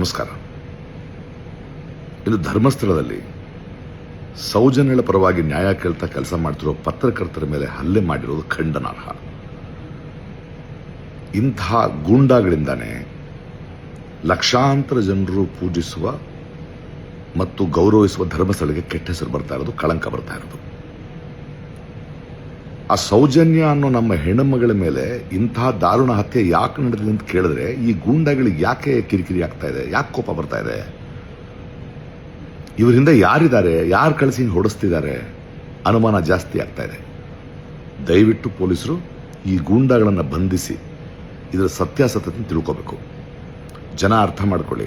ನಮಸ್ಕಾರ. ಇಂದು ಧರ್ಮಸ್ಥಳದಲ್ಲಿ ಸೌಜನ್ಯಗಳ ಪರವಾಗಿ ನ್ಯಾಯ ಕೇಳ್ತಾ ಕೆಲಸ ಮಾಡ್ತಿರೋ ಪತ್ರಕರ್ತರ ಮೇಲೆ ಹಲ್ಲೆ ಮಾಡಿರೋದು ಖಂಡನಾರ್ಹ. ಇಂತಹ ಗೂಂಡಾಗಳಿಂದಾನೆ ಲಕ್ಷಾಂತರ ಜನರು ಪೂಜಿಸುವ ಮತ್ತು ಗೌರವಿಸುವ ಧರ್ಮಸ್ಥಳಕ್ಕೆ ಕೆಟ್ಟ ಹೆಸರು ಬರ್ತಾ ಇರೋದು, ಕಳಂಕ ಬರ್ತಾ ಇರೋದು. ಆ ಸೌಜನ್ಯ ಅನ್ನೋ ನಮ್ಮ ಹೆಣ್ಣುಮಗಳ ಮೇಲೆ ಇಂತಹ ದಾರುಣ ಹತ್ಯೆ ಯಾಕೆ ನಡೆದಿದೆ ಅಂತ ಕೇಳಿದ್ರೆ ಈ ಗೂಂಡಾಗಳಿಗೆ ಯಾಕೆ ಕಿರಿಕಿರಿ ಆಗ್ತಾ ಇದೆ? ಯಾಕೆ ಕೋಪ ಬರ್ತಾ ಇದೆ? ಇವರಿಂದ ಯಾರಿದ್ದಾರೆ? ಯಾರು ಕಳಿಸಿ ಹೊಡೆಸ್ತಿದ್ದಾರೆ? ಅನುಮಾನ ಜಾಸ್ತಿ ಆಗ್ತಾ ಇದೆ. ದಯವಿಟ್ಟು ಪೊಲೀಸರು ಈ ಗೂಂಡಾಗಳನ್ನು ಬಂಧಿಸಿ ಇದರ ಸತ್ಯಾಸತ್ಯತೆ ತಿಳ್ಕೋಬೇಕು. ಜನ ಅರ್ಥ ಮಾಡ್ಕೊಳ್ಳಿ.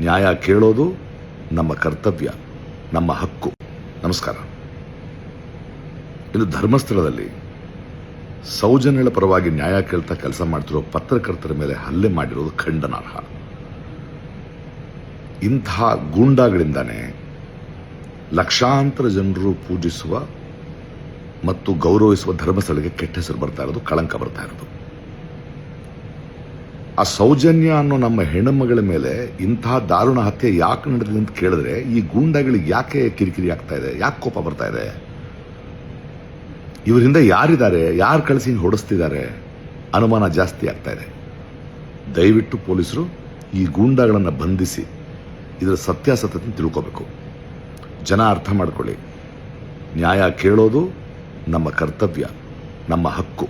ನ್ಯಾಯ ಕೇಳೋದು ನಮ್ಮ ಕರ್ತವ್ಯ, ನಮ್ಮ ಹಕ್ಕು. ನಮಸ್ಕಾರ. ಇಂದು ಧರ್ಮಸ್ಥಳದಲ್ಲಿ ಸೌಜನ್ಯಗಳ ಪರವಾಗಿ ನ್ಯಾಯ ಕೇಳ್ತಾ ಕೆಲಸ ಮಾಡ್ತಿರೋ ಪತ್ರಕರ್ತರ ಮೇಲೆ ಹಲ್ಲೆ ಮಾಡಿರೋದು ಖಂಡನಾರ್ಹ. ಇಂಥ ಗೂಂಡಾಗಳಿಂದಾನೇ ಲಕ್ಷಾಂತರ ಜನರು ಪೂಜಿಸುವ ಮತ್ತು ಗೌರವಿಸುವ ಧರ್ಮಸ್ಥಳಕ್ಕೆ ಕೆಟ್ಟ ಹೆಸರು ಬರ್ತಾ ಇರೋದು, ಕಳಂಕ ಬರ್ತಾ ಇರೋದು. ಆ ಸೌಜನ್ಯ ಅನ್ನೋ ನಮ್ಮ ಹೆಣ್ಣುಮಗಳ ಮೇಲೆ ಇಂತಹ ದಾರುಣ ಹತ್ಯೆ ಯಾಕೆ ನಡೆದಿದೆ ಅಂತ ಕೇಳಿದ್ರೆ ಈ ಗೂಂಡಾಗಳಿಗೆ ಯಾಕೆ ಕಿರಿಕಿರಿ ಆಗ್ತಾ ಇದೆ, ಯಾಕೆ ಕೋಪ ಬರ್ತಾ ಇದೆ? ಇವರಿಂದ ಯಾರಿದ್ದಾರೆ, ಯಾರು ಕಳಿಸಿ ಹೊಡೆಸ್ತಿದ್ದಾರೆ ಅನುಮಾನ ಜಾಸ್ತಿ ಆಗ್ತಾ ಇದೆ. ದಯವಿಟ್ಟು ಪೊಲೀಸರು ಈ ಗೂಂಡಾಗಳನ್ನು ಬಂಧಿಸಿ ಇದರ ಸತ್ಯಾಸತ್ಯತೆ ತಿಳ್ಕೋಬೇಕು. ಜನ ಅರ್ಥ ಮಾಡ್ಕೊಳ್ಳಿ. ನ್ಯಾಯ ಕೇಳೋದು ನಮ್ಮ ಕರ್ತವ್ಯ, ನಮ್ಮ ಹಕ್ಕು.